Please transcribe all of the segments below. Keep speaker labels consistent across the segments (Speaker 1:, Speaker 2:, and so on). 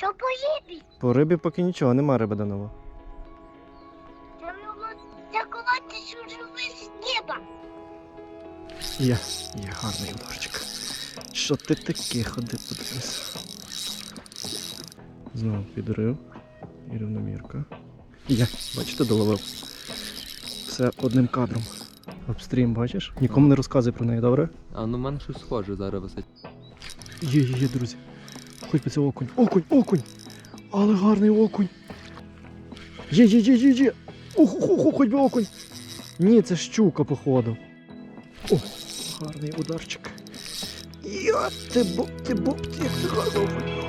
Speaker 1: Що поїбі?
Speaker 2: По рибі поки нічого, нема риби Данило.
Speaker 1: Дякувати, що живий з неба.
Speaker 2: Є, є гарний ударчик. Що ти таке ходи подивись. Знову підрив. І рівномірка. Є, бачите, доловив. Все одним кадром. Обстрім, бачиш? Нікому не розказуй про неї, добре?
Speaker 3: А ну в мене щось схоже зараз висить.
Speaker 2: Є, є, є, друзі. Хоч би це окунь. Окунь, окунь! Але гарний окунь. Є, є, є, є, є. Ох, хоч би окунь. Ні, це щука, походу. О, гарний ударчик. Я ти боб, ти бо, як ти гарно окунь.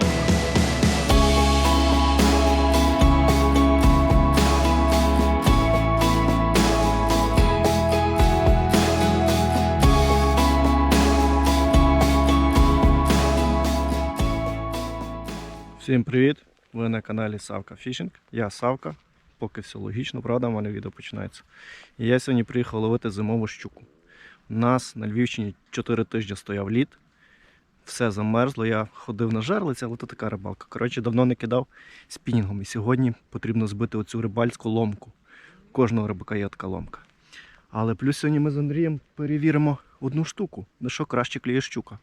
Speaker 2: Всім привіт! Ви на каналі Савка Фішинг. Я Савка. Поки все логічно, правда, в мене відео починається. І я сьогодні приїхав ловити зимову щуку. У нас на Львівщині 4 тижні стояв лід. Все замерзло, я ходив на жерлиці, але то така рибалка. Коротше, давно не кидав спінінгом. І сьогодні потрібно збити оцю рибальську ломку. Кожного рибака є така ломка. Але плюс сьогодні ми з Андрієм перевіримо одну штуку, на що краще кліє щука.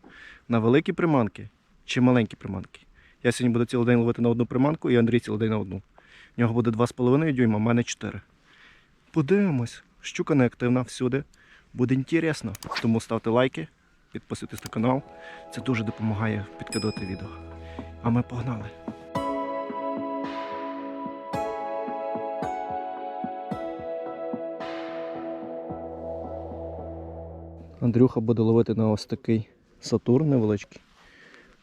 Speaker 2: На великі приманки чи маленькі приманки. Я сьогодні буду цілий день ловити на одну приманку, і Андрій цілий день на одну. У нього буде 2,5 дюйма, в мене 4. Подивимось. Щука неактивна всюди. Буде інтересно. Тому ставте лайки, підписуйтесь на канал. Це дуже допомагає підкидати відео. А ми погнали. Андрюха буде ловити на ось такий Сатурн невеличкий.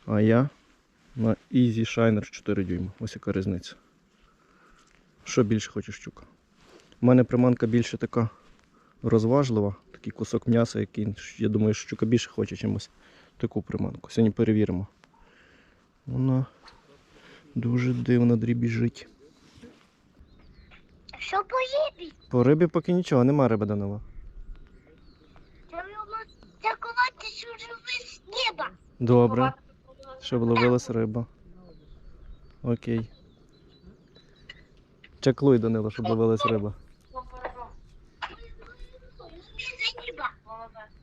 Speaker 2: А я на Easy Shiner 4 дюйма. Ось яка різниця. Що більше хочеш щука? У мене приманка більше така розважлива, такий кусок м'яса, який, я думаю, що щука більше хоче чимось таку приманку. Сьогодні перевіримо. Вона дуже дивно дрібіжить.
Speaker 1: Що поїбі?
Speaker 2: По рибі поки нічого, нема риби Данила.
Speaker 1: Дякувати, що живий з неба.
Speaker 2: Добре. Щоб ловилась риба. Окей. Чаклуй, Данило, щоб ловилась риба.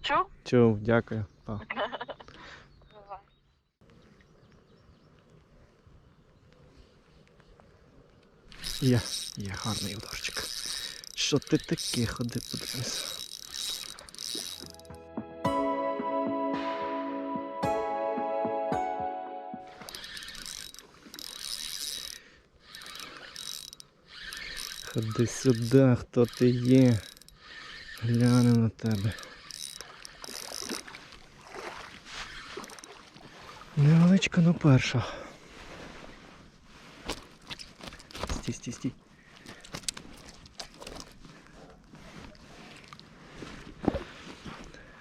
Speaker 4: Чув?
Speaker 2: Чув, дякую. Па. Є, є гарний ударчик. Що ти таке ходи подивись. Ходи сюди, хто ти є. Гляну на тебе. Невеличка, но перша. Стій, стій, стій.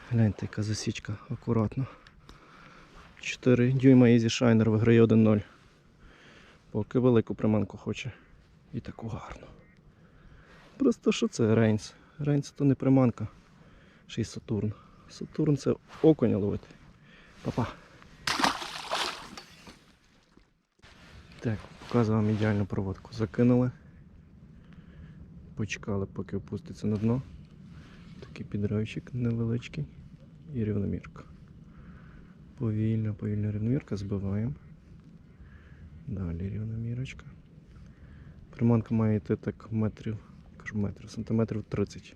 Speaker 2: Гляньте, яка засічка, акуратно. 4 дюйма Easy Shiner виграє 1-0. Поки велику приманку хоче. І таку гарну. Просто що це Рейнс? Рейнс то не приманка. Ще й Сатурн. Сатурн це окуня ловити. Па-па. Так, показую вам ідеальну проводку. Закинули. Почекали, поки опуститься на дно. Такий підривчик невеличкий і рівномірка. Повільно, повільно рівномірка, збиваємо. Далі рівномірочка. Приманка має йти так метрів, кажу метрів, сантиметрів 30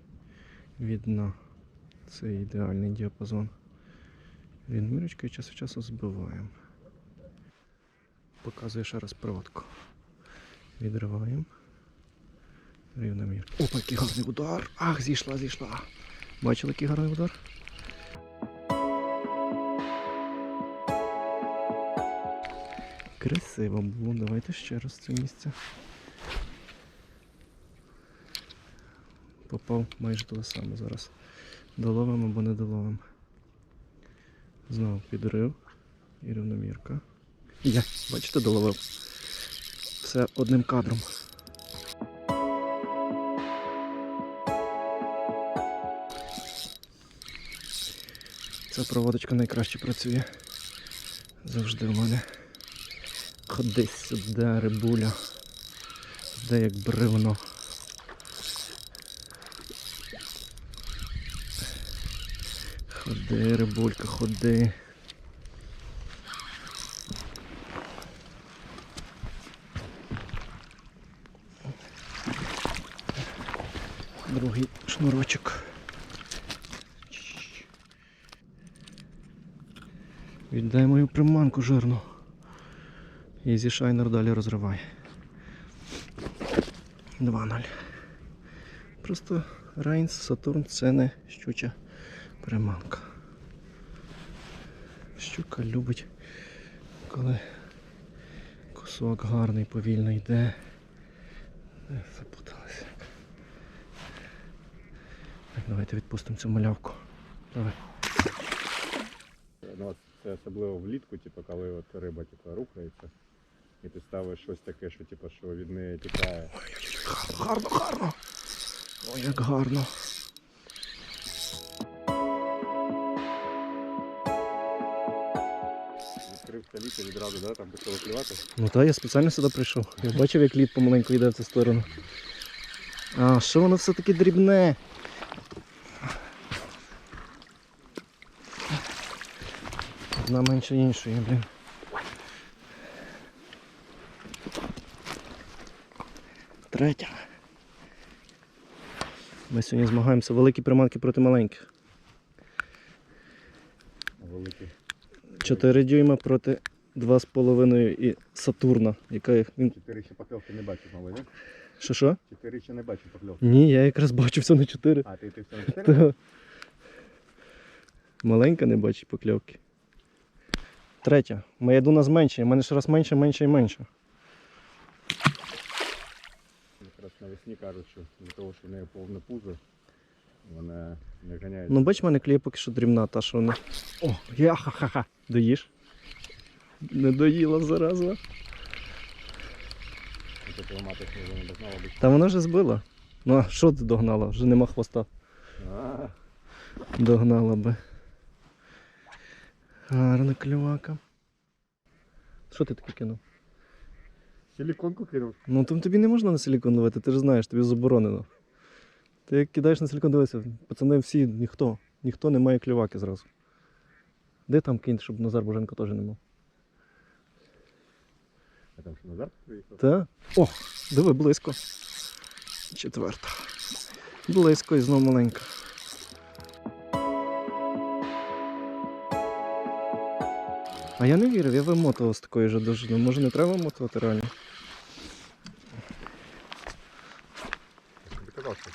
Speaker 2: від дна. Це ідеальний діапазон. Рівномірочкою час від часу збиваємо. Показую ще раз проводку. Відриваємо. Рівномір. Опа, який гарний удар! Ах, зійшла, зійшла. Бачили, який гарний удар? Красиво було. Давайте ще раз це місце. Попав майже туди саме зараз. Доловимо або не доловимо. Знову підрив і рівномірка. Є, бачите, доловив. Все одним кадром. Ця проводочка найкраще працює. Завжди в мене. Ходи сюди, рибуля. Де як бревно. Ходи, рибулька, ходи. Другий шнурочок. Віддай мою приманку жирну. Ізі Шайнер далі розриває. 2-0. Просто Рейнс, Сатурн це не щуча приманка. Щука любить, коли кусок гарний, повільно йде. Запуталася. Так, давайте відпустимо цю малявку. Давай.
Speaker 4: Ну, це особливо влітку, типу, коли от риба типу, рухається, і ти ставиш щось таке, що, типу, що від неї тікає.
Speaker 2: Гарно, гарно. Ой, як гарно.
Speaker 4: Каліт відразу, да, там почало клювати.
Speaker 2: Ну так, я спеціально сюди прийшов. Я бачив, як лід помаленьку йде в цю сторону. А, що воно все таки дрібне? Одна менше іншої, блін. Третя. Ми сьогодні змагаємося великі приманки проти маленьких.
Speaker 4: Великий.
Speaker 2: 4 дюйма проти 2,5 і Сатурна, яка їх- він.
Speaker 4: Чотири ще покльовки не бачив, мабуть, не?
Speaker 2: Що що?
Speaker 4: Чотири ще не бачив покльовки.
Speaker 2: Ні, я якраз бачу все на 4.
Speaker 4: А, ти, ти все на чотири?
Speaker 2: Та. Маленька не бачить покльовки. Третя. Моя дуна зменшує, у мене ж раз менше, менше і менше.
Speaker 4: Якраз навесні кажуть, що для того, що в неї повне пузо, вона не ганяє.
Speaker 2: Ну бач, в мене кліє поки що дрібна, та що вона. О, я ха-ха-ха. Доїш? Не доїла зараза. Та вона вже збила. Ну а що ти догнала? Вже нема хвоста.
Speaker 4: А,
Speaker 2: Догнала би. Гарна клювака. Що ти таке кинув?
Speaker 4: Силіконку кинув.
Speaker 2: Ну там тобі не можна на силікон ловити, ти ж знаєш, тобі заборонено. Ти як кидаєш на силікон, дивися, пацани всі, ніхто, ніхто не має клюваки зразу. Де там кінь, щоб Назар Боженко теж не мав?
Speaker 4: А там що Назар приїхав?
Speaker 2: Та? О, диви, близько. Четверта. Близько і знов маленька. А я не вірив, я вимотував з такої же дожини. Може не треба вимотувати реально?
Speaker 4: Я тобі казав, що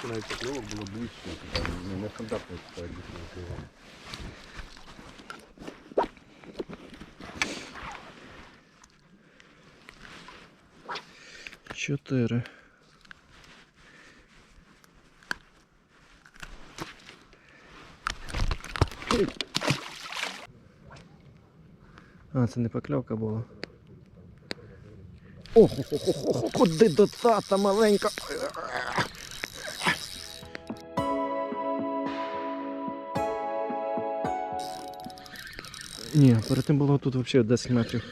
Speaker 4: більше навіть покльовок було ближче. Не нестандартно так більше.
Speaker 2: Чотири. А, це не покльовка була. Ох, куди до тата маленька. Ні, перед тим було тут взагалі 10 метрів.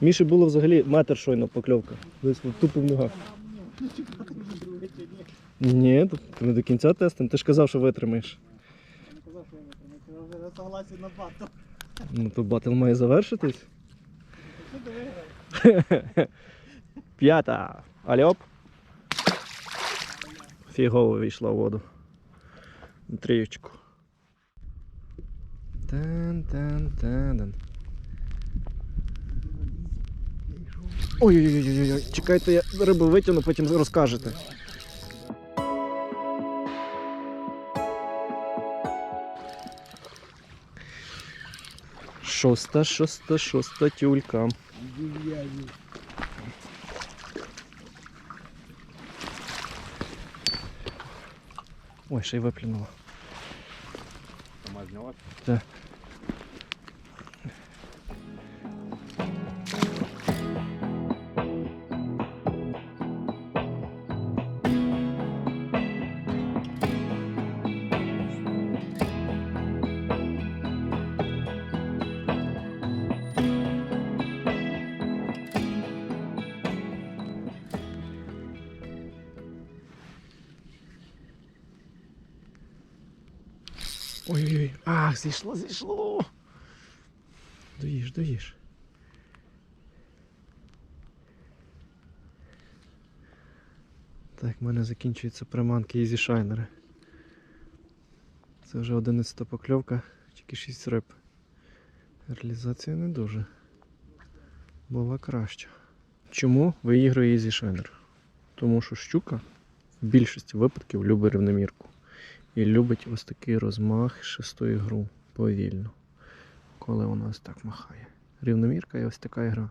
Speaker 2: Міші було взагалі метр щойно покльовка. Десь тупо в ногах. Ні, тут не до кінця тестом. Ти ж казав, що витримаєш. Ну то батл має завершитись. П'ята. Альоп. Фігово війшла в воду. Трієчку. Тан-тан-тан-тан. Ой-ой-ой, чекайте, я рибу витягну, потім розкажете. Шоста, шоста, шоста тюлька. Ой, ще й виплюнула.
Speaker 4: Сама знялась.
Speaker 2: Ой-ой-ой. Ах, зійшло, зійшло. Доїж, доїж. Так, в мене закінчуються приманки Easy Shiner. Це вже 11 покльовка, тільки 6 риб. Реалізація не дуже. Була краща. Чому виіграє Easy Shiner? Тому що щука в більшості випадків любить рівномірку. І любить ось такий розмах шестої гру повільно. Коли вона ось так махає. Рівномірка і ось така ігра.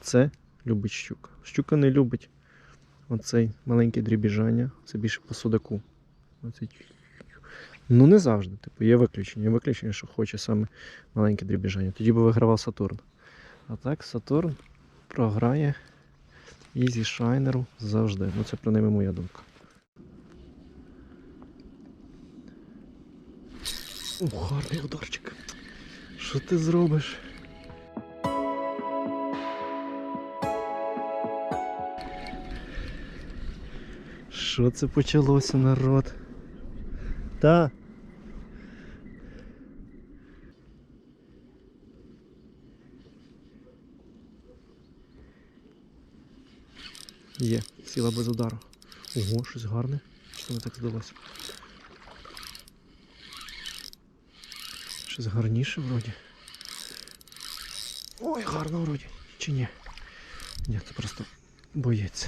Speaker 2: Це любить щука. Щука не любить оцей маленьке дрібіжання, це більше по судаку. Оцей... Ну не завжди. Типу, є виключення. Є виключення, що хоче саме маленьке дрібіжання. Тоді би вигравав Сатурн. А так Сатурн програє Ізі Шайнеру завжди. Ну це принаймні моя думка. О, гарний ударчик. Що ти зробиш? Що це почалося, народ? Та. Є, сіла без удару. Ого, щось гарне. Що не так здалося? Щось гарніше вроді. Ой, гарно вроді. Чи ні? Ні, це просто боєць.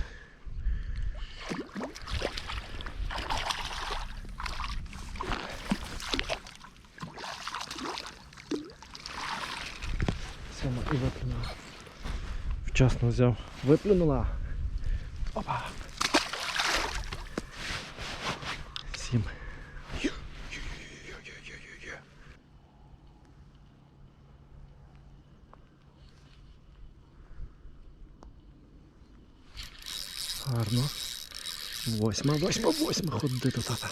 Speaker 2: Сама і виплюнула. Вчасно взяв. Виплюнула. Опа. Восьма, восьма, восьма. Ходи до тата.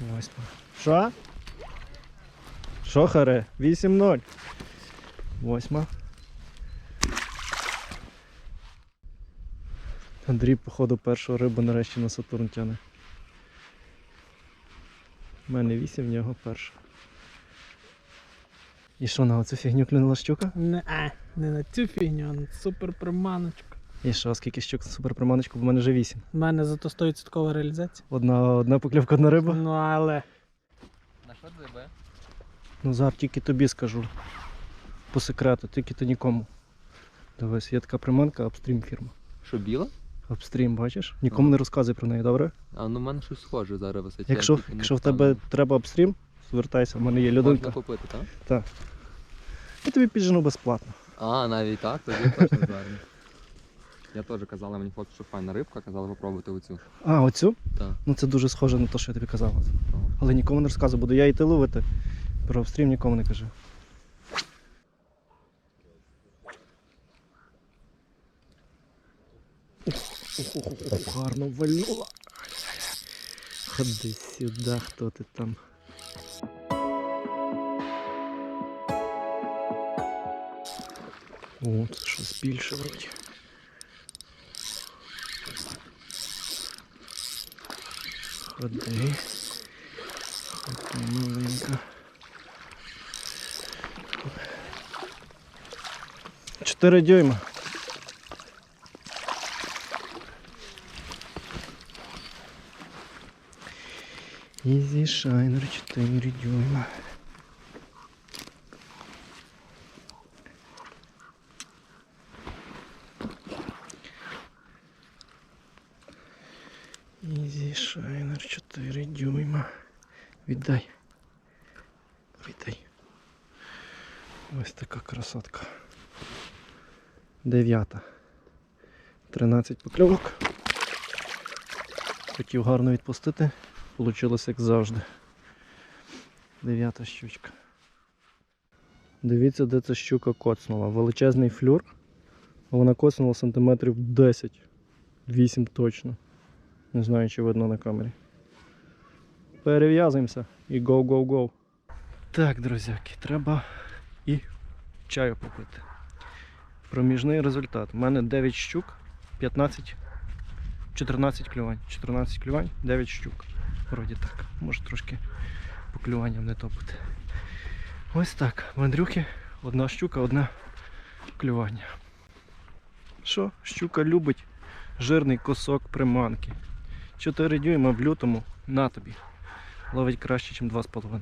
Speaker 2: Восьма. Що? Що харе? 8-0. Восьма. Андрій, походу, першу рибу нарешті на Сатурн тяне. У мене 8, в нього перша. І що на оцю фігню клюнула щука?
Speaker 5: Не, а, не на цю фігню, а на супер приманочку.
Speaker 2: І що, скільки щук на суперприманочку, бо в мене вже 8.
Speaker 5: У мене зато 100% реалізація.
Speaker 2: Одна, одна покльовка, одна риба.
Speaker 5: Ну але.
Speaker 3: На що дзиби?
Speaker 2: Ну зараз тільки тобі скажу. По секрету, тільки то нікому. Дивись, є така приманка апстрім фірма.
Speaker 3: Що біла?
Speaker 2: Апстрім, бачиш? Нікому не розказуй про неї, добре?
Speaker 3: А ну в мене щось схоже зараз висить.
Speaker 2: Якщо, якщо в тебе треба апстрім, звертайся, в мене є
Speaker 3: Можна купити, так?
Speaker 2: Так. Я тобі піджену безплатно.
Speaker 3: А, навіть так, тоді точно зараз. Я теж казала мені хлопці, що файна рибка, казали попробувати оцю.
Speaker 2: А, оцю?
Speaker 3: Так.
Speaker 2: Ну це дуже схоже на те, що я тобі казав. Але нікому не розказуй, буду я йти ловити. Про апстрім нікому не кажи. Ух, ух, гарно вальнула. Ходи сюди, хто ти там. О, це щось більше вроді. Ходи. Ходи, маленька. Чотири дюйма. Easy Shiner 4 дюйма. Easy Shiner 4 дюйма. Віддай. Віддай. Ось така красотка. Дев'ята. 13 покльовок. Хотів гарно відпустити. Получилось як завжди. Дев'ята щучка. Дивіться, де ця щука коцнула. Величезний флюр. Вона коцнула сантиметрів 10. 8 точно. Не знаю, чи видно на камері. перев'язуємося і go-go-go. Так, друзяки, треба і чаю попити. Проміжний результат. У мене 9 щук, 15, 14 клювань. 14 клювань, 9 щук. Вроді так. Може трошки по клюванням не топити. Ось так. В Андрюхи одна щука, одне клювання. Що? Щука любить жирний кусок приманки. 4 дюйма в лютому на тобі. Ловить краще, ніж 2,5.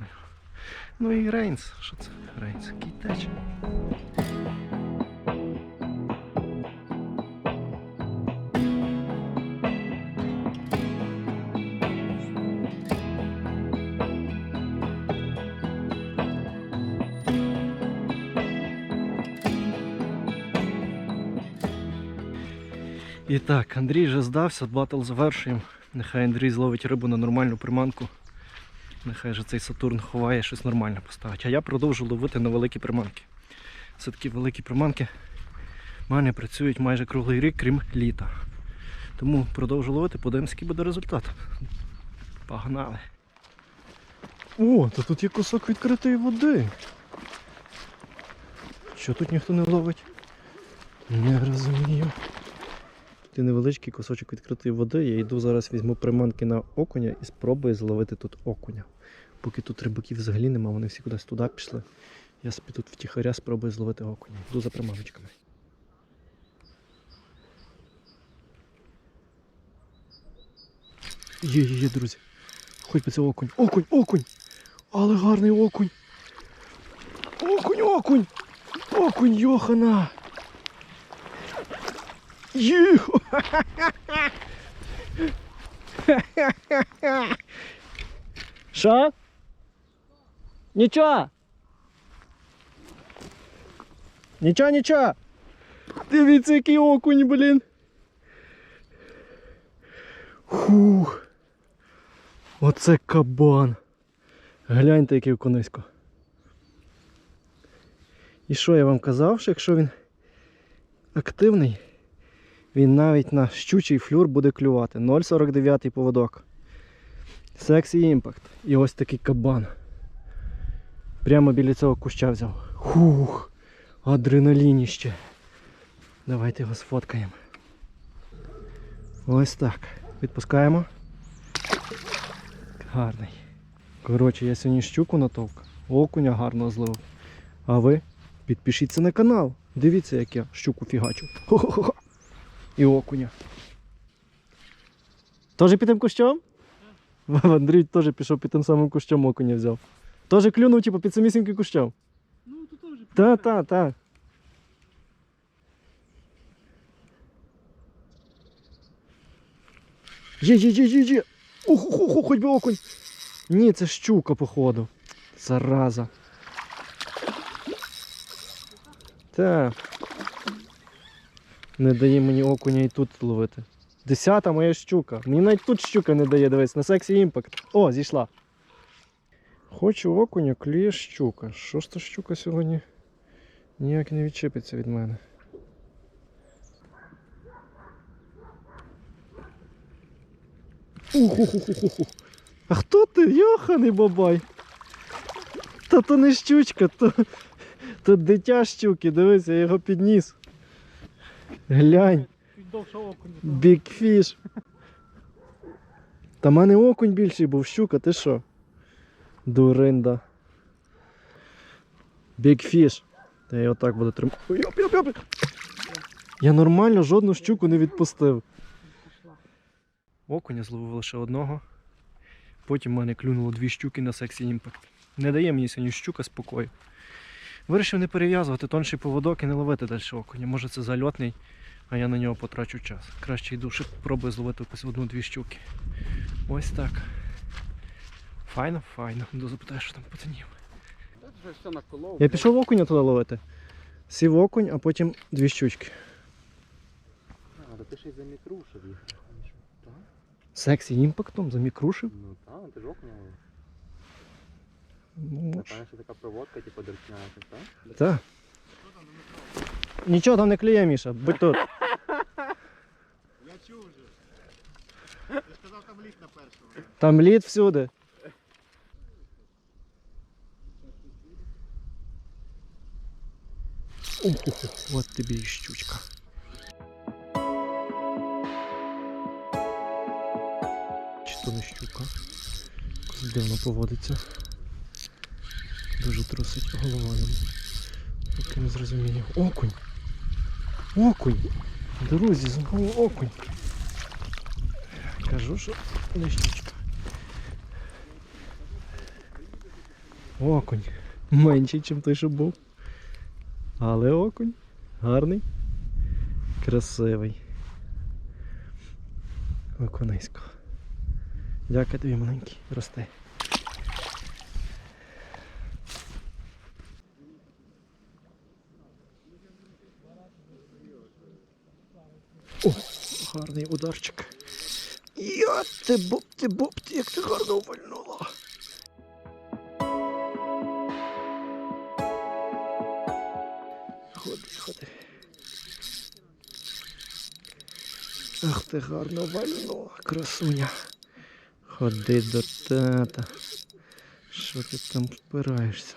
Speaker 2: Ну і Рейнс. Що це? Рейнс. Кітеч. І так, Андрій вже здався, батл завершуємо. Нехай Андрій зловить рибу на нормальну приманку. Нехай же цей Сатурн ховає щось нормальне поставить. А я продовжу ловити на великі приманки. Це такі великі приманки в мене працюють майже круглий рік, крім літа. Тому продовжу ловити, подивимось, який буде результат. Погнали. О, то тут є кусок відкритої води. Що тут ніхто не ловить? Не розумію. Ти невеличкий кусочок відкритої води. Я йду зараз візьму приманки на окуня і спробую зловити тут окуня. Поки тут рибаків взагалі нема, вони всі кудись туди пішли. Я собі тут втіхаря спробую зловити окуня. Йду за приманочками. Є, є, є, друзі. Хоч би це окунь. Окунь, окунь! Але гарний окунь! Окунь, окунь! Окунь, Йохана! Їхо! Що? Нічого. Нічого, нічого. Дивіться, який окунь, блін. Фух. Оце кабан. Гляньте, який окунисько. І що я вам казав, що якщо він активний, він навіть на щучий флюр буде клювати. 0,49 поводок. Сексі імпакт. І ось такий кабан. Прямо біля цього куща взяв. Хух, адреналініще. Давайте його сфоткаємо. Ось так. Відпускаємо. Гарний. Коротше, я сьогодні щуку натовк. Окуня гарно зловив. А ви підпишіться на канал. Дивіться, як я щуку фігачу. Хо-хо-хо. І окуня. Тоже під тим кущом? Андрій теж пішов під тим самим кущом окуня взяв. Тоже клюнув, типу, під самісіньким кущом.
Speaker 5: Ну, тут теж.
Speaker 2: Та, та, та. Є, є, є, є, є. Ух, ух, ух, хоч би окунь. Ні, це щука, походу. Зараза. Та. Не дає мені окуня і тут ловити. Десята моя щука. Мені навіть тут щука не дає, дивись, на сексі імпакт. О, зійшла. Хочу окуня, клює щука. Що ж та щука сьогодні? Ніяк не відчепиться від мене. Уху-ху-ху-ху. А хто ти? Йоханий бабай. Та то не щучка, то, то дитя щуки, дивись, я його підніс. Глянь, бікфіш. Та в мене окунь більший був, щука, ти що? Дуринда. Бікфіш. Та я отак буду тримати. Я нормально жодну щуку не відпустив. Окуня зловив лише одного. Потім в мене клюнуло дві щуки на сексі імпакт. Не дає мені сьогодні щука спокою. Вирішив не перев'язувати тонший поводок і не ловити далі окуня. Може це зальотний, а я на нього потрачу час. Краще йду, ще пробую зловити якусь одну-дві щуки. Ось так. Файно, файно. Йду запитаю, що там
Speaker 4: наколов.
Speaker 2: Я пішов окуня туди ловити. Сів окунь, а потім дві щучки.
Speaker 3: А, ти ще й замікрушив їх.
Speaker 2: Сексі імпактом замікрушив.
Speaker 3: Ну так, ти ж окуня.
Speaker 2: Ну.
Speaker 3: Напевно, що така проводка, типу, дерчняка, так?
Speaker 2: Так. Нічого там не клює, Міша, будь тут.
Speaker 4: Я чув вже. Ти сказав там літ на першому.
Speaker 2: Там лід всюди. От тобі і щучка. Чи то не щука? Дивно поводиться. Дуже трусить головою. Поки не зрозумію. Окунь! Окунь! Друзі, знову окунь! Кажу, що щучка. Окунь. Менший, ніж той, що був. Але окунь. Гарний. Красивий. Окунисько. Дякую тобі, маленький. Рости. О, гарний ударчик. Я ти боб, ти як ти гарно увальнула. Ходи, ходи. Ах ти гарно вальнула, красуня. Ходи до тата. Що ти там впираєшся?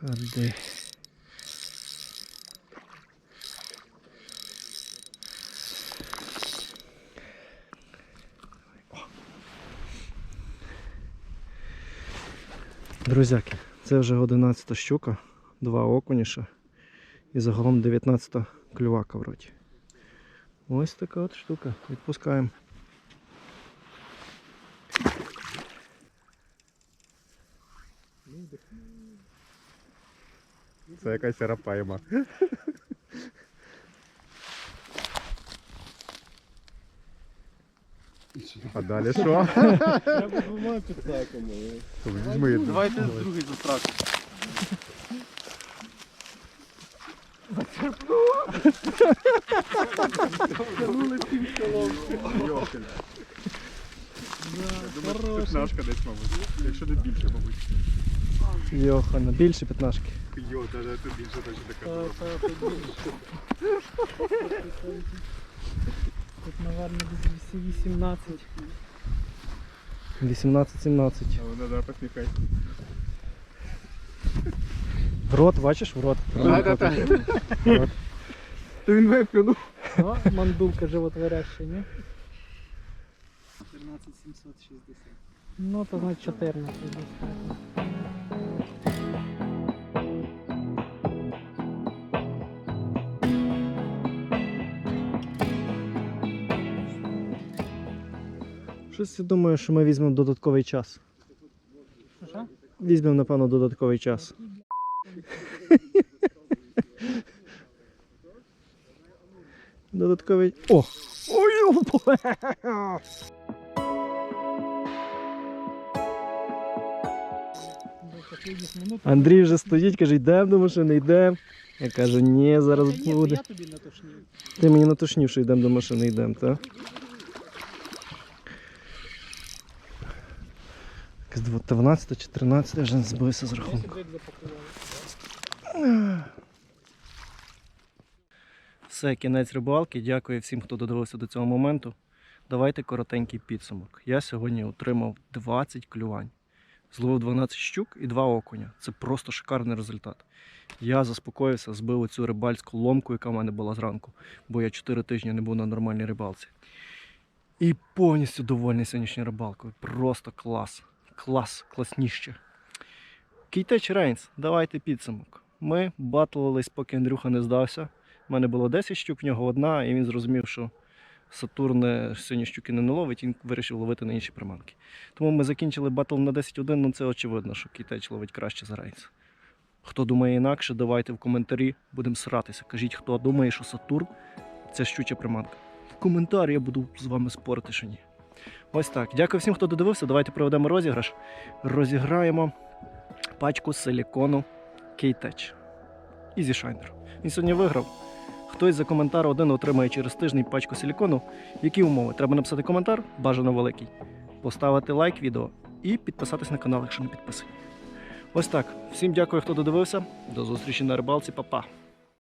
Speaker 2: Ходи. Друзяки, це вже 11 щука, два окуніша і загалом 19 клювака в роті. Ось така от штука. Відпускаємо.
Speaker 4: Це якась арапайма. А далі що?
Speaker 6: Треба двома підсаками.
Speaker 4: Візьми.
Speaker 6: Давайте другий застрак.
Speaker 4: П'ятнашка десь, мабуть. Якщо не більше, мабуть.
Speaker 2: Йохана, більше п'ятнашки.
Speaker 4: Йо, навіть це більше точно така.
Speaker 5: Тут більше. Десь 18.
Speaker 2: 18-17.
Speaker 4: А вона да, посміхай.
Speaker 2: В рот, бачиш, в рот.
Speaker 4: То він виплюнув.
Speaker 5: О, мандулка животворяща, ні?
Speaker 6: 14760.
Speaker 5: Ну, то значить 14 достатньо.
Speaker 2: Щось я думаю, що ми візьмемо додатковий час.
Speaker 5: Що?
Speaker 2: Візьмемо, напевно, додатковий час. Додатковий. О! Ой! Андрій вже стоїть, каже, йдемо до машини, йдемо. Я кажу, ні, зараз буде.
Speaker 5: тобі натошнів.
Speaker 2: Ти мені натошнів, що йдемо до машини, йдемо, так? Якась 12 чи 13 вже не збився з рахунку. Все, кінець рибалки. Дякую всім, хто додивився до цього моменту. Давайте коротенький підсумок. Я сьогодні отримав 20 клювань. Зловив 12 щук і 2 окуня. Це просто шикарний результат. Я заспокоївся, збив оцю рибальську ломку, яка в мене була зранку, бо я 4 тижні не був на нормальній рибалці. І повністю довольний сьогоднішньою рибалкою. Просто клас. Клас, класніще. Кейтеч Рейнс, давайте підсумок. Ми батлились, поки Андрюха не здався. У мене було 10 щук, в нього одна, і він зрозумів, що Сатурн е, сьогодні щуки не наловить, він вирішив ловити на інші приманки. Тому ми закінчили батл на 10-1, ну це очевидно, що Кітеч ловить краще за Рейнс. Хто думає інакше, давайте в коментарі, будемо сратися. Кажіть, хто думає, що Сатурн це щуча приманка. В коментарі я буду з вами спорити, що ні. Ось так. Дякую всім, хто додивився. Давайте проведемо розіграш. Розіграємо пачку силікону Кейтеч. Ізі Шайнер. Він сьогодні виграв. Хтось за коментар один отримає через тиждень пачку силікону. Які умови? Треба написати коментар, бажано великий, поставити лайк відео і підписатись на канал, якщо не підписані. Ось так. Всім дякую, хто додивився. До зустрічі на рибалці, Па-па.